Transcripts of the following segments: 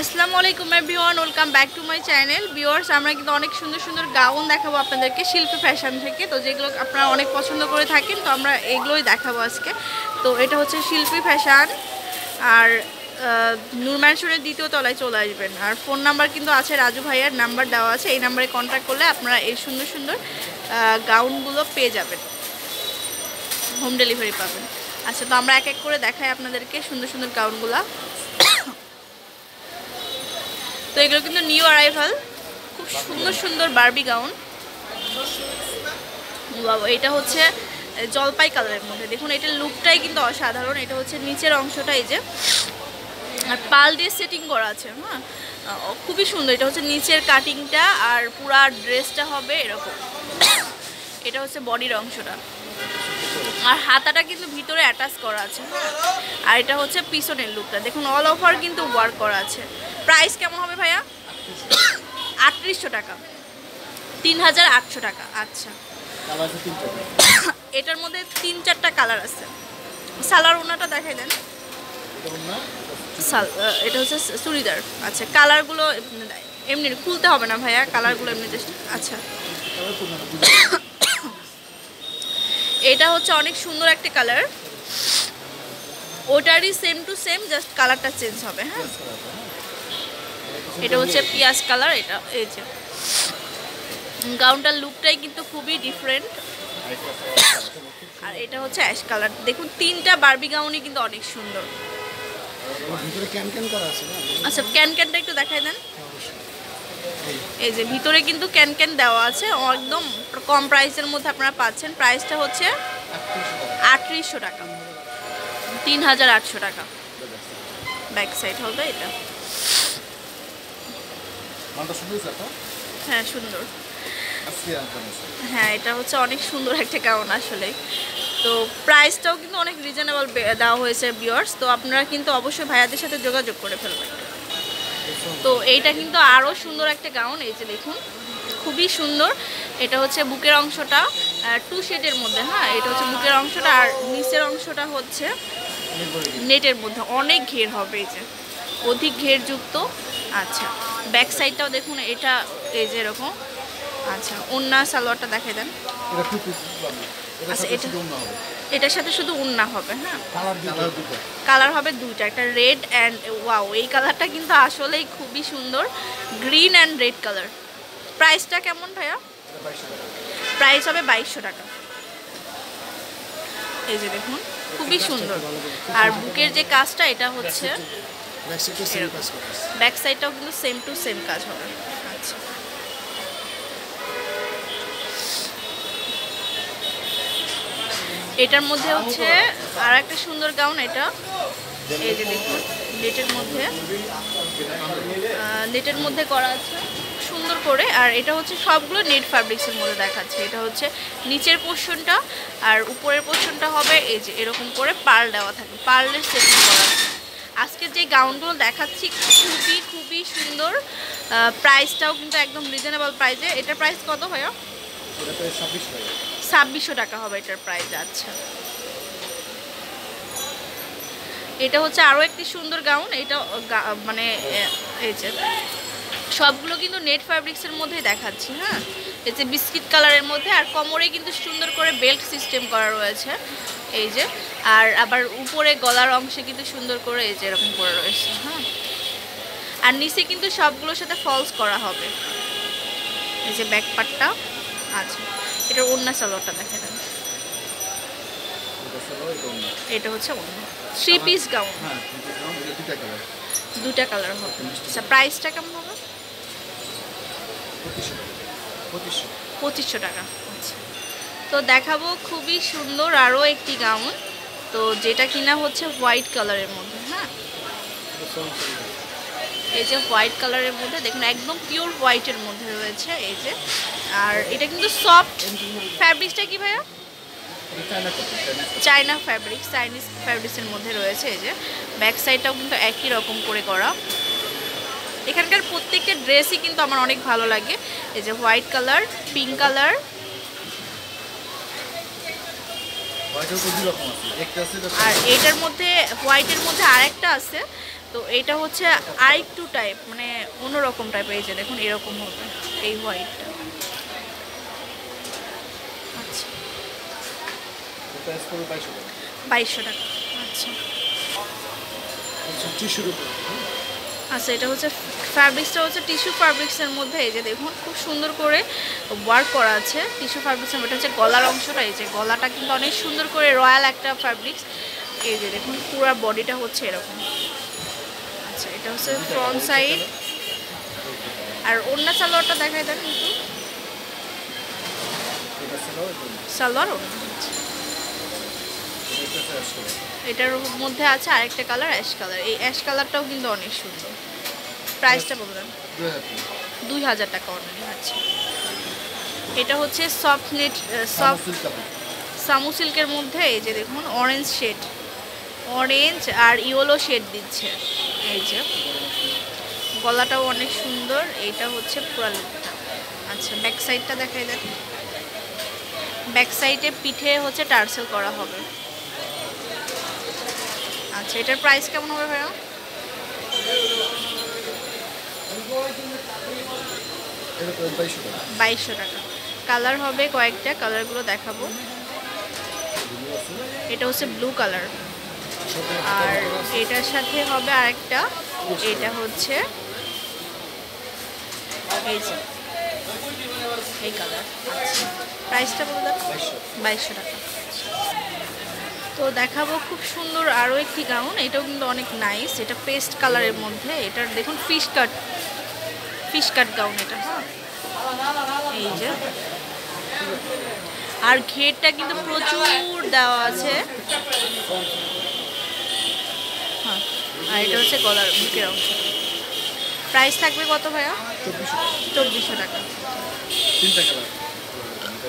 আসসালামু আলাইকুম everyone, welcome back to my channel. Viewers, আমরা কিন্তু অনেক সুন্দর সুন্দর গাউন দেখাবো আপনাদেরকে শিল্পী ফ্যাশন থেকে। তো যেগুলো আপনারা অনেক পছন্দ করে থাকেন, তো আমরা এগুলোই দেখাবো আজকে। তো এটা হচ্ছে শিল্পী ফ্যাশন। আর নূর দ্বিতীয় তলায় চলে আসবেন। আর ফোন নাম্বার কিন্তু আছে রাজু ভাইয়ার, নাম্বার দেওয়া আছে। এই নাম্বারে কন্ট্যাক্ট করলে আপনারা এই সুন্দর সুন্দর গাউনগুলো পেয়ে যাবেন। হোম ডেলিভারি পাবেন। আচ্ছা তো আমরা এক এক করে দেখাই আপনাদেরকে সুন্দর সুন্দর গাউনগুলা। তো এগুলো কিন্তু নিউ অ্যারাইভাল খুব সুন্দর সুন্দর বার্বি গাউন এটা হচ্ছে জলপাই কালারের মধ্যে। দেখুন, এটার লুকটাই কিন্তু অসাধারণ। এটা হচ্ছে নিচের অংশটা এই যে। আর পাল দিয়ে সেটিং করা আছে হ্যাঁ? খুবই সুন্দর। এটা হচ্ছে নিচের কাটিংটা আর পুরা ড্রেসটা হবে এরকম। এটা হচ্ছে বডির অংশটা। আর হাতাটা কিন্তু ভিতরে অ্যাটাচ করা আছে হ্যাঁ? আর এটা হচ্ছে পিছনের লুকটা দেখুন অল ওভার কিন্তু ওয়ার্ক করা আছে। প্রাইস কেমন হবে ভাইয়া? আটত্রিশশো টাকা। তিন হাজার আটশো টাকা আচ্ছা। এটার মধ্যে তিন চারটা কালার আছে। সালোয়ার ওনাটা দেখাই দেন। এটা হচ্ছে চুড়িদার। আচ্ছা কালারগুলো এমনি খুলতে হবে না ভাইয়া, কালারগুলো এমনি আচ্ছা। এটা হচ্ছে অনেক সুন্দর একটা কালার। ওটারই সেম টু সেম জাস্ট কালারটা চেঞ্জ হবে হ্যাঁ? এটা হচ্ছে পিঁয়াজ কালার এটা এই যে। গাউনটার লুকটাই কিন্তু খুবই ডিফারেন্ট আর এটা হচ্ছে অ্যাশ কালার দেখুন তিনটা বারবি গাউনই কিন্তু অনেক সুন্দর। ক্যান ক্যান করা আছে আচ্ছা ক্যান ক্যানটা একটু দেখাই দেন। এই যে ভিতরে কিন্তু ক্যান ক্যান দেওয়া আছে। একদম কম প্রাইসের মধ্যে আপনারা পাচ্ছেন। প্রাইসটা হচ্ছে আটত্রিশশো টাকা। তিন হাজার আটশো টাকা। ব্যাক সাইড হবে এটা। মালটা সুন্দর তো? হ্যাঁ সুন্দর। হ্যাঁ এটা হচ্ছে অনেক সুন্দর একটা গাউন আসলে। তো প্রাইসটাও কিন্তু অনেক রিজনেবল দেওয়া হয়েছে বিয়ার্স তো আপনারা কিন্তু অবশ্যই ভাইয়াদের সাথে যোগাযোগ করে ফেলবেন। তো এইটা কিন্তু আরও সুন্দর একটা গাউন এই যে দেখুন। খুবই সুন্দর। এটা হচ্ছে বুকের অংশটা টু শেডের মধ্যে হ্যাঁ? এটা হচ্ছে বুকের অংশটা আর নিচের অংশটা হচ্ছে নেটের মধ্যে। অনেক ঘের হবে এই যে। অধিক ঘেরযুক্ত। আচ্ছা। ব্যাক সাইডটাও দেখুন এটা এই যে এরকম। আচ্ছা ওন্না সালোয়ারটা দেখে দেন। আচ্ছা, এটা- এটার সাথে শুধু উন্না হবে হ্যাঁ? কালার কালার দুটো। কালার হবে দুইটা একটা রেড অ্যান্ড ওয়াও এই কালারটা কিন্তু আসলেই খুবই সুন্দর। গ্রিন অ্যান্ড রেড কালার প্রাইসটা কেমন ভাইয়া? প্রাইস হবে বাইশশো টাকা। এই যে দেখুন খুবই সুন্দর। আর বুকের যে কাজটা এটা হচ্ছে ব্যাক সাইডে সেম কাজ করা ব্যাক সাইডটাও কিন্তু সেম টু সেম কাজ হবে। আচ্ছা। এটার মধ্যে হচ্ছে আর একটা সুন্দর গাউন এটা। এই যে দেখুন নেটের মধ্যে। নেটের মধ্যে করা আছে। সুন্দর করে। আর এটা হচ্ছে সবগুলো নেট ফ্যাব্রিক্সের মধ্যে দেখাচ্ছে। এটা হচ্ছে নিচের পোর্শনটা আর উপরের পোর্শনটা হবে এই যে এরকম করে পার্ল দেওয়া থাকে। পার্লের সেটিং করা আছে। আজকে যে গাউনগুলো দেখাচ্ছি খুবই খুবই সুন্দর। প্রাইসটাও কিন্তু একদম রিজনেবল প্রাইসে এটার প্রাইস কত ভাইয়া? এটা ছাব্বিশশো টাকা হবে এটার প্রাইস আচ্ছা। এটা হচ্ছে আরও একটি সুন্দর গাউন। এটা মানে এই যে সবগুলো কিন্তু নেট ফ্যাব্রিক্সের মধ্যেই দেখাচ্ছি হ্যাঁ? এই যে বিস্কিট কালারের মধ্যে আর কোমরে কিন্তু সুন্দর করে বেল্ট সিস্টেম করা রয়েছে এই যে। আর আবার উপরে গলার অংশে কিন্তু সুন্দর করে এই যে এরকম করে রয়েছে হ্যাঁ। আর নিচে কিন্তু সবগুলোর সাথে ফলস করা হবে। এই যে ব্যাক পার্টটা আচ্ছা এটার অন্য সালোয়ারটা দেখে দেন এটা এটা এটা হচ্ছে অন্য থ্রি পিস গাউন দুটা কালার। দুটা কালার হবে। আচ্ছা প্রাইসটা কেমন হবে? পঁচিশশো। টাকা আচ্ছা। তো দেখাবো খুবই সুন্দর আরও একটি গাউন। তো যেটা কিনা হচ্ছে হোয়াইট কালারের মধ্যে হ্যাঁ? এই যে হোয়াইট কালারের মধ্যে দেখুন একদম পিওর হোয়াইটের মধ্যে রয়েছে এই যে। আর এটা কিন্তু সফট ফ্যাব্রিক্সটা কি ভাইয়া? চায়না ফ্যাব্রিক চাইনিজ ফ্যাব্রিক্সের মধ্যে রয়েছে এই যে। ব্যাক সাইডটাও কিন্তু একই রকম করে করা। এখানকার প্রত্যেকটা ড্রেসই কিন্তু আমার অনেক ভালো লাগে। এই যে হোয়াইট কালার পিঙ্ক কালার আর এটার মধ্যে হোয়াইটের মধ্যে আরেকটা আছে। তো এটা হচ্ছে আরেকটু টাইপ মানে অন্যরকম টাইপ এই যে দেখুন এরকম হবে এই হোয়াইটটা আচ্ছা। বাইশশো টাকা। বাইশশো টাকা আচ্ছা টিস্যুর উপর। আচ্ছা এটা হচ্ছে ফ্যাব্রিক্সটা হচ্ছে টিস্যু ফ্যাব্রিক্সের মধ্যে, এই যে দেখুন, খুব সুন্দর করে ওয়ার্ক করা আছে টিস্যু ফ্যাব্রিক্সের এটা হচ্ছে গলার অংশটা, এই যে গলাটা কিন্তু অনেক সুন্দর করে রয়্যাল একটা ফ্যাব্রিক্স এই যে দেখুন, পুরো বডিটা হচ্ছে এরকম। আচ্ছা এটা হচ্ছে ফ্রন্ট সাইড আর অন্য সালোয়ারটা দেখাই দেন কিন্তু সালোয়ার ওড়না আচ্ছা। এটা চারশো টাকা এটার মধ্যে আছে আরেকটা কালার অ্যাশ কালার এই অ্যাশ কালারটাও কিন্তু অনেক সুন্দর। প্রাইসটা বলবেন দুই হাজার টাকা অনলি আচ্ছা এটা হচ্ছে সফট নেট সফট সামু সিল্কের মধ্যে এই যে দেখুন অরেঞ্জ শেড অরেঞ্জ আর ইয়েলো শেড দিচ্ছে। এই যে গলাটাও অনেক সুন্দর। এইটা হচ্ছে পুরা লুকটা আচ্ছা ব্যাক সাইডটা দেখাই দেন। ব্যাক সাইডে পিঠে হচ্ছে টার্সেল করা হবে। আচ্ছা এটার প্রাইস কেমন হবে ভাইয়া? বাইশশো টাকা। কালার হবে কয়েকটা কালারগুলো দেখাবো। এটা হচ্ছে ব্লু কালার আর এটার সাথে হবে আরেকটা এটা হচ্ছে এই যে এই কালার আচ্ছা প্রাইসটা বললাম বাইশশো। বাইশশো টাকা। তো দেখাবো খুব সুন্দর আরও একটি গাউন। এটাও কিন্তু অনেক নাইস এটা পেস্ট কালারের মধ্যে। এটার দেখুন fish cut fish cut gown এটা হ্যাঁ। এই যে। আর ঘেরটা কিন্তু প্রচুর দেওয়া আছে। হ্যাঁ আর এটা হচ্ছে গলার বুকের অংশ। প্রাইস থাকবে কত ভাইয়া? চব্বিশশো টাকা।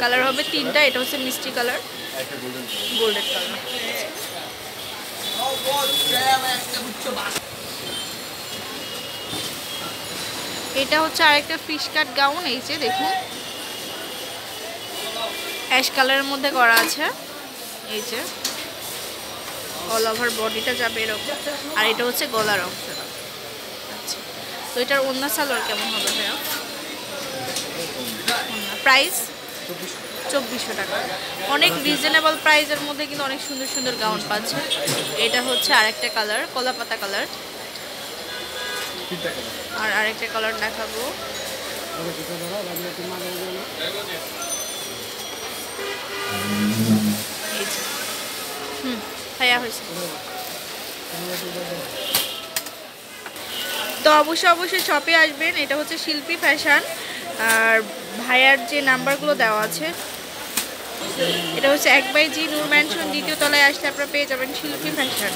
কালার হবে তিনটা এটা হচ্ছে মিষ্টি কালার কালার এটা হচ্ছে আরেকটা ফিশ কাট গাউন এই যে দেখুন। অ্যাশ কালারের মধ্যে করা আছে। এই যে। অল ওভার বডিটা যাবে এরকম। আর এটা হচ্ছে গলার অংশটা আচ্ছা। তো এটার অন্য সালোয়ার কেমন হবে ভাইয়া? প্রাইস চব্বিশশো টাকা। অনেক রিজনেবল প্রাইসের মধ্যে কিন্তু অনেক সুন্দর সুন্দর গাউন পাচ্ছে। এটা হচ্ছে আরেকটা কালার কলাপাতা কালার আর আরেকটা কালার দেখাবো। হুম তো অবশ্যই অবশ্যই শপে আসবেন। এটা হচ্ছে শিল্পী ফ্যাশন আর ভাইয়ার যে নাম্বারগুলো দেওয়া আছে এটা হচ্ছে এক বাই জি নূর ম্যানশন দ্বিতীয় তলায় আসলে আপনারা পেয়ে যাবেন শিল্পী ফ্যাশন